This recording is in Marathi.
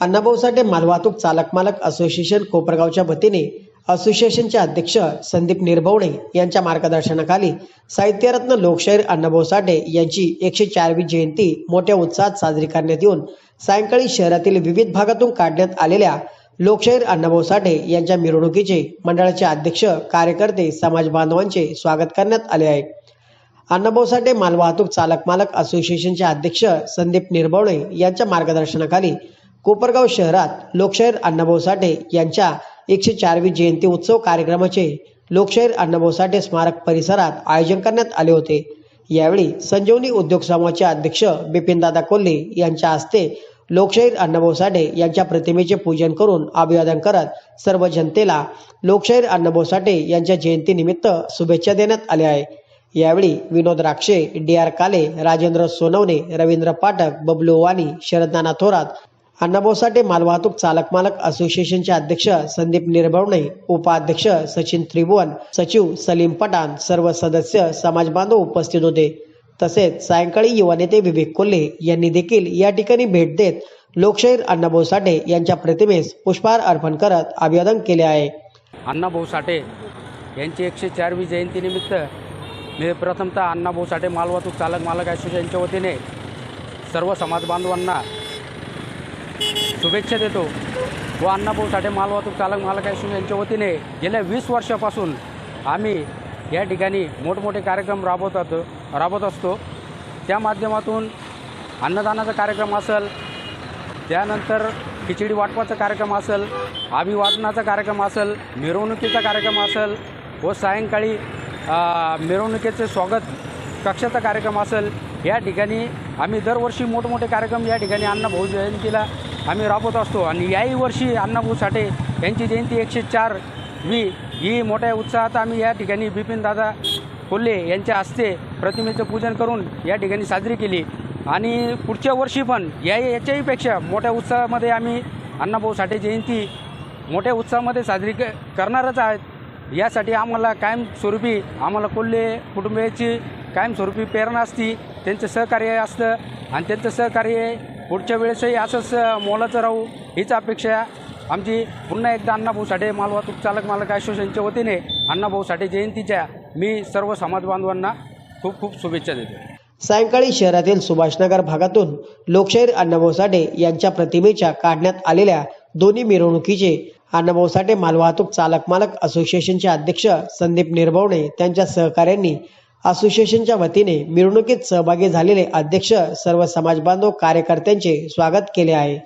अण्णाभाऊ साठे मालवाहतूक चालक मालक असोसिएशन कोपरगावच्या वतीने असोसिएशनचे अध्यक्ष संदीप निर्भवणे यांच्या मार्गदर्शनाखाली साहित्यरत्न लोकशाहीर अण्णाभाऊ साठे यांची एकशे चारवी जयंती मोठ्या उत्साहात साजरी करण्यात येऊन सायंकाळी शहरातील विविध भागातून काढण्यात आलेल्या लोकशाहीर अण्णाभाऊ साठे यांच्या मिरवणुकीचे मंडळाचे अध्यक्ष कार्यकर्ते समाज बांधवांचे स्वागत करण्यात आले आहे. अण्णाभाऊ साठे मालवाहतूक चालक मालक असोसिएशनचे अध्यक्ष संदीप निर्भवणे यांच्या मार्गदर्शनाखाली कोपरगाव शहरात लोकशाहीर अण्णाभाऊ साठे यांच्या एकशे चारवी जयंती उत्सव कार्यक्रमाचे लोकशाहीर अण्णाभाऊ साठे स्मारक परिसरात आयोजन करण्यात आले होते. यावेळी संजीवनी उद्योग समूहाचे अध्यक्ष बिपिनदादा कोल्हे यांच्या हस्ते लोकशाहीर अण्णाभाऊ साठे यांच्या प्रतिमेचे पूजन करून अभिवादन करत सर्व जनतेला लोकशाहीर अण्णाभाऊ साठे यांच्या जयंतीनिमित्त शुभेच्छा देण्यात आल्या आहे यावेळी विनोद राक्षे डी आर काले राजेंद्र सोनवणे रवींद्र पाठक बबलू वाणी शरदनाना थोरात अण्णाभाऊ साठे मालवाहतूक चालक मालक असोसिएशनचे अध्यक्ष संदीप निर्भवणे उपाध्यक्ष सचिन त्रिभुवन सचिव सलीम पठाण सर्व सदस्य समाज बांधव उपस्थित होते. तसेच सायंकाळी युवा नेते विवेक कोल्हे यांनी देखील या ठिकाणी भेट देत लोकशाहीर अण्णाभाऊ साठे यांच्या प्रतिमेस पुष्पहार अर्पण करत अभिवादन केले आहे. अण्णाभाऊ साठे यांची एकशे चारवी जयंतीनिमित्त मी प्रथमतः अण्णाभाऊ साठे मालवाहतूक चालक मालक असोसिएशनच्या वतीने सर्व समाज बांधवांना शुभेच्छा देतो. व अण्णाभाऊ साठे मालवाहतूक चालक मालक असोसिएशनच्या वतीने गेल्या वीस वर्षापासून आम्ही या ठिकाणी मोठमोठे कार्यक्रम राबवत राबवत असतो. त्या माध्यमातून अन्नदानाचा कार्यक्रम असेल त्यानंतर खिचडी वाटपाचा कार्यक्रम असेल अभिवादनाचा कार्यक्रम असेल मिरवणुकीचा कार्यक्रम असेल व सायंकाळी मिरवणुकीचे स्वागत कक्षाचा कार्यक्रम असेल या ठिकाणी आम्ही दरवर्षी मोठमोठे कार्यक्रम या ठिकाणी अण्णाभाऊ जयंतीला आम्ही राबवत असतो. आणि याही वर्षी अण्णाभाऊ साठे यांची जयंती एकशे चार वी. ही मोठ्या उत्साहात आम्ही या ठिकाणी बिपिनदादा कोल्हे यांच्या हस्ते प्रतिमेचं पूजन करून या ठिकाणी साजरी केली. आणि पुढच्या वर्षी पण या याच्याही पेक्षा मोठ्या उत्साहामध्ये आम्ही अण्णाभाऊ साठे जयंती मोठ्या उत्साहामध्ये साजरी क करणारच आहेत. यासाठी आम्हाला कायमस्वरूपी आम्हाला कोल्हे कुटुंबियाची कायमस्वरूपी प्रेरणा असती. त्यांचं सहकार्य असतं. आणि त्यांचं सहकार्य पुढच्या वेळेसही असंच मोलाचं राहू हीच अपेक्षा आमची पुन्हा एकदा अण्णाभाऊ साठे मालवाहतूक चालक मालक असोसिएशनच्या वतीने अण्णाभाऊ साठे जयंतीच्या मी सर्व समाज बांधवांना खूप खूप शुभेच्छा देतो. सायंकाळी शहरातील सुभाषनगर भागातून लोकशाहीर अण्णाभाऊ साठे यांच्या प्रतिमेच्या काढण्यात आलेल्या दोन्ही मिरवणुकीचे अण्णाभाऊ साठे मालवाहतूक चालक मालक असोसिएशनचे अध्यक्ष संदीप निर्भवणे त्यांच्या सहकाऱ्यांनी असोसिएशनच्या वतीने मिरवणुकीत सहभागी झालेले अध्यक्ष सर्व समाजबांधव कार्यकर्त्यांचे स्वागत केले आहे.